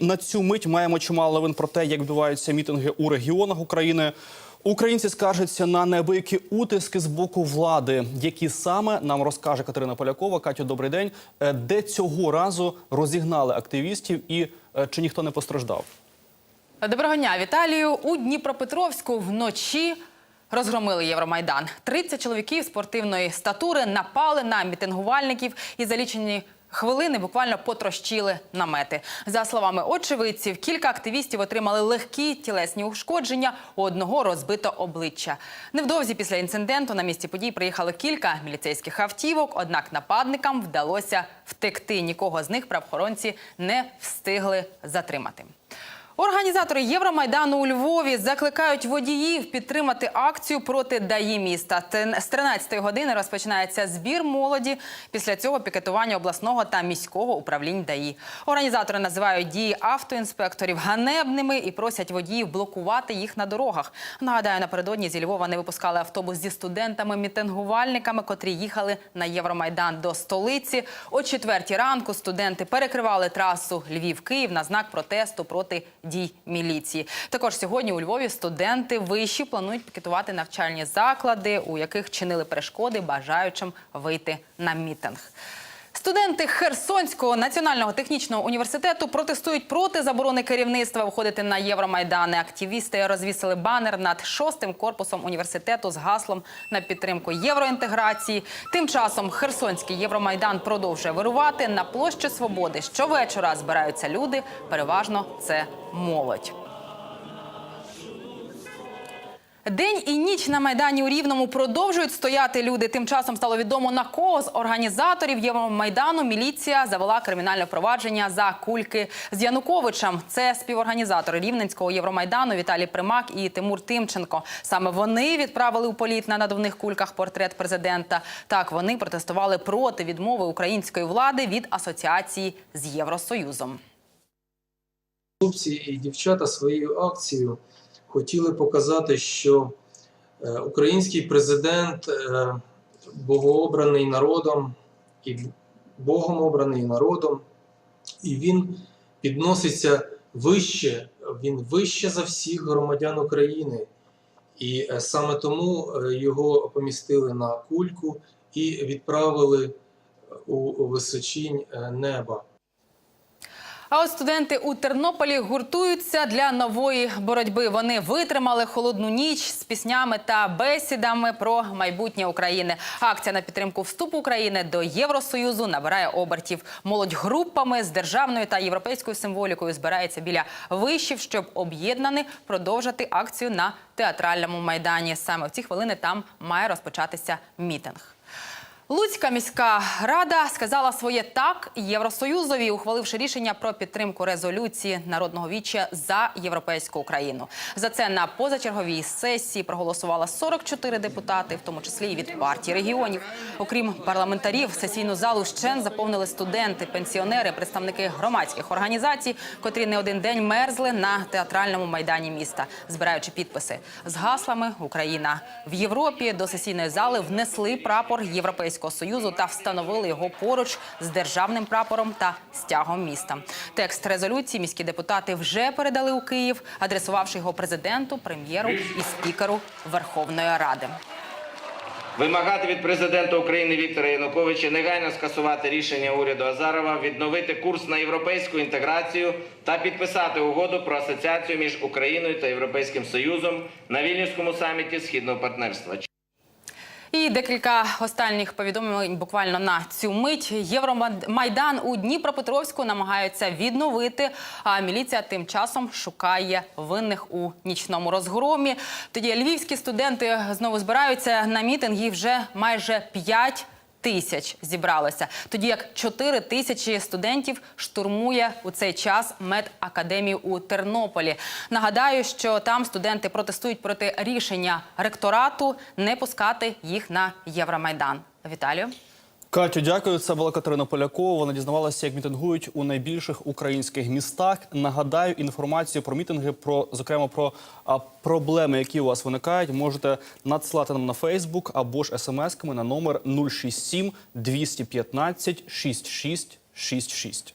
На цю мить маємо чимало новин про те, як відбуваються мітинги у регіонах України. Українці скаржаться на неабиякі утиски з боку влади, які саме нам розкаже Катерина Полякова. Катю, добрий день. Е, Де цього разу розігнали активістів і е, чи ніхто не постраждав? Доброго дня, Віталію. У Дніпропетровську вночі розгромили Євромайдан. 30 чоловіків спортивної статури напали на мітингувальників і за лічені хвилини буквально потрощили намети. За словами очевидців, кілька активістів отримали легкі тілесні ушкодження, у одного розбито обличчя. Невдовзі після інциденту на місці подій приїхало кілька міліцейських автівок, однак нападникам вдалося втекти. Нікого з них правоохоронці не встигли затримати. Організатори Євромайдану у Львові закликають водіїв підтримати акцію проти ДАІ міста. З 13-ї години розпочинається збір молоді. Після цього пікетування обласного та міського управлінь ДАІ. Організатори називають дії автоінспекторів ганебними і просять водіїв блокувати їх на дорогах. Нагадаю, напередодні зі Львова не випускали автобус зі студентами-мітингувальниками, котрі їхали на Євромайдан до столиці. О четвертій ранку студенти перекривали трасу Львів-Київ на знак протесту проти дій міліції. Також сьогодні у Львові студенти виші планують пікетувати навчальні заклади, у яких чинили перешкоди бажаючим вийти на мітинг. Студенти Херсонського національного технічного університету протестують проти заборони керівництва виходити на Євромайдани. Активісти розвісили банер над шостим корпусом університету з гаслом на підтримку євроінтеграції. Тим часом Херсонський Євромайдан продовжує вирувати на площі Свободи. Щовечора збираються люди. Переважно це молодь. День і ніч на майдані у Рівному продовжують стояти люди. Тим часом стало відомо на кого з організаторів Євромайдану міліція завела кримінальне провадження за кульки з Януковичем. Це співорганізатори Рівненського Євромайдану Віталій Примак і Тимур Тимченко. Саме вони відправили у політ на надувних кульках портрет президента. Так вони протестували проти відмови української влади від асоціації з Євросоюзом. хлопці і дівчата своєю акцією хотіли показати, що е, український президент е, богообраний народом і Богом обраний народом, і він підноситься вище, він вище за всіх громадян України. І е, саме тому його помістили на кульку і відправили у височінь неба. А от студенти у Тернополі гуртуються для нової боротьби. Вони витримали холодну ніч з піснями та бесідами про майбутнє України. Акція на підтримку вступу України до Євросоюзу набирає обертів. Молодь групами з державною та європейською символікою збирається біля вишів, щоб об'єднані продовжити акцію на театральному майдані. Саме в ці хвилини там має розпочатися мітинг. Луцька міська рада сказала своє так Євросоюзові, ухваливши рішення про підтримку резолюції народного віччя за європейську Україну. За це на позачерговій сесії проголосувало 44 депутати, в тому числі і від партії регіонів. Окрім парламентарів, сесійну залу ще заповнили студенти, пенсіонери, представники громадських організацій, котрі не один день мерзли на театральному майдані міста, збираючи підписи з гаслами Україна в Європі до сесійної зали внесли прапор Європейського союзу та встановили його поруч з державним прапором та стягом міста. Текст резолюції міські депутати вже передали у Київ, адресувавши його президенту, прем'єру і спікеру Верховної Ради. Вимагати від президента України Віктора Януковича негайно скасувати рішення уряду Азарова, відновити курс на європейську інтеграцію та підписати угоду про асоціацію між Україною та Європейським Союзом на Вільнюському саміті Східного партнерства. І декілька останніх повідомлень буквально на цю мить. Євромайдан у Дніпропетровську намагаються відновити. А міліція тим часом шукає винних у нічному розгромі. Тоді львівські студенти знову збираються на мітинг. Їх вже майже 5 тисяч зібралося. Тоді як 4 тисячі студентів штурмує у цей час медакадемію у Тернополі. Нагадаю, що там студенти протестують проти рішення ректорату не пускати їх на Євромайдан. Віталію. Катю, дякую. Це була Катерина Полякова. Вона дізнавалася, як мітингують у найбільших українських містах. Нагадаю, інформацію про мітинги, про зокрема про а, проблеми, які у вас виникають, можете надсилати нам на Фейсбук або ж смс-ками на номер 067 215 6666.